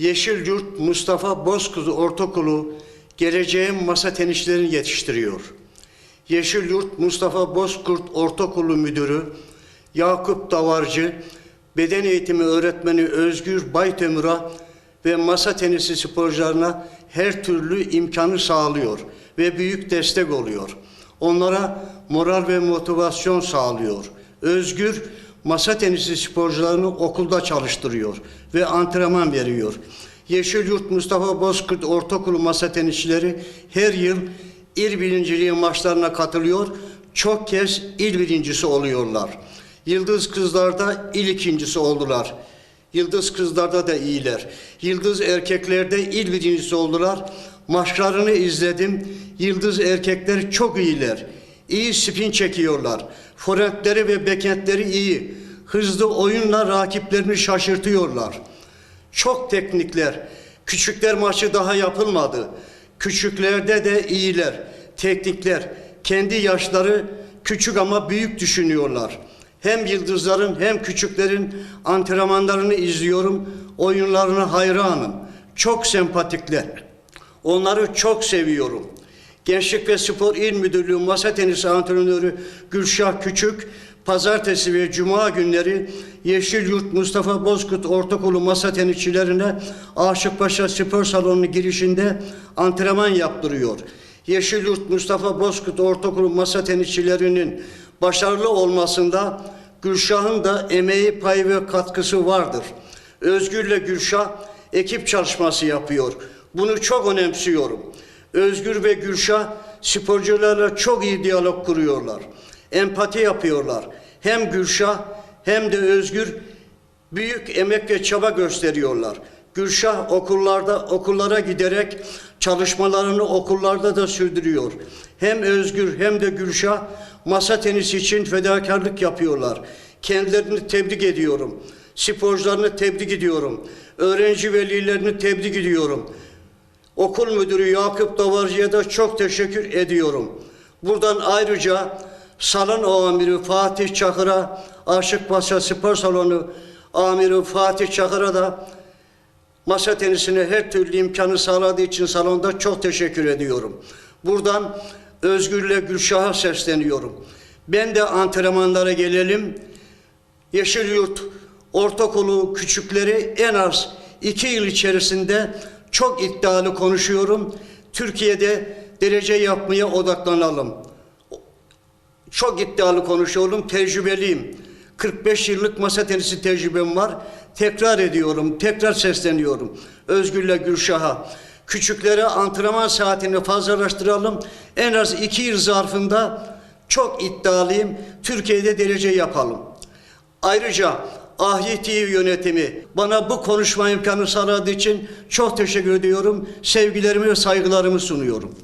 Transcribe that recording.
Yeşil Yurt Mustafa Bozkuzu Ortaokulu geleceğin masa tenisçilerini yetiştiriyor. Yeşil Yurt Mustafa Bozkurt Ortaokulu Müdürü Yakup Davarcı, beden eğitimi öğretmeni Özgür Baytömür'a ve masa tenisi sporcularına her türlü imkanı sağlıyor ve büyük destek oluyor. Onlara moral ve motivasyon sağlıyor. Özgür masa tenisi sporcularını okulda çalıştırıyor ve antrenman veriyor. Yeşilyurt Mustafa Bozkurt Ortaokulu masa tenisçileri her yıl il birinciliği maçlarına katılıyor. Çok kez il birincisi oluyorlar. Yıldız kızlarda il ikincisi oldular. Yıldız kızlarda da iyiler. Yıldız erkeklerde il birincisi oldular. Maçlarını izledim. Yıldız erkekler çok iyiler. İyi spin çekiyorlar. Forentleri ve bekentleri iyi. Hızlı oyunla rakiplerini şaşırtıyorlar. Çok teknikler. Küçükler maçı daha yapılmadı. Küçüklerde de iyiler. Teknikler. Kendi yaşları küçük ama büyük düşünüyorlar. Hem yıldızların hem küçüklerin antrenmanlarını izliyorum. Oyunlarına hayranım. Çok sempatikler. Onları çok seviyorum. Gençlik ve Spor İl Müdürlüğü Masa Tenisi Antrenörü Gülşah Küçük, Pazartesi ve Cuma günleri Yeşilyurt Mustafa Bozkurt Ortaokulu masa tenisçilerine Aşıkpaşa Spor Salonu'nun girişinde antrenman yaptırıyor. Yeşilyurt Mustafa Bozkurt Ortaokulu masa tenisçilerinin başarılı olmasında Gülşah'ın da emeği, payı ve katkısı vardır. Özgür'le Gülşah ekip çalışması yapıyor. Bunu çok önemsiyorum. Özgür ve Gülşah sporcularla çok iyi diyalog kuruyorlar. Empati yapıyorlar. Hem Gülşah hem de Özgür büyük emek ve çaba gösteriyorlar. Gülşah okullarda okullara giderek çalışmalarını okullarda da sürdürüyor. Hem Özgür hem de Gülşah masa tenisi için fedakarlık yapıyorlar. Kendilerini tebrik ediyorum. Sporcularını tebrik ediyorum. Öğrenci velilerini tebrik ediyorum. Okul müdürü Yakup Davarcı'ya da çok teşekkür ediyorum. Buradan ayrıca salon amiri Fatih Çakır'a, Aşıkpaşa Spor Salonu amiri Fatih Çakır'a da masa tenisine her türlü imkanı sağladığı için salonda çok teşekkür ediyorum. Buradan Özgür'le Gülşah'a sesleniyorum. Ben de antrenmanlara gelelim. Yeşilyurt Ortaokulu küçükleri en az iki yıl içerisinde çok iddialı konuşuyorum. Türkiye'de derece yapmaya odaklanalım. Çok iddialı konuşuyorum, tecrübeliyim. 45 yıllık masa tenisi tecrübem var. Tekrar ediyorum, tekrar sesleniyorum. Özgür'le Gülşah'a. Küçüklere antrenman saatini fazlalaştıralım. En az iki yıl zarfında çok iddialıyım. Türkiye'de derece yapalım. Ayrıca Ahyi TV yönetimi bana bu konuşma imkanı sağladığı için çok teşekkür ediyorum. Sevgilerimi ve saygılarımı sunuyorum.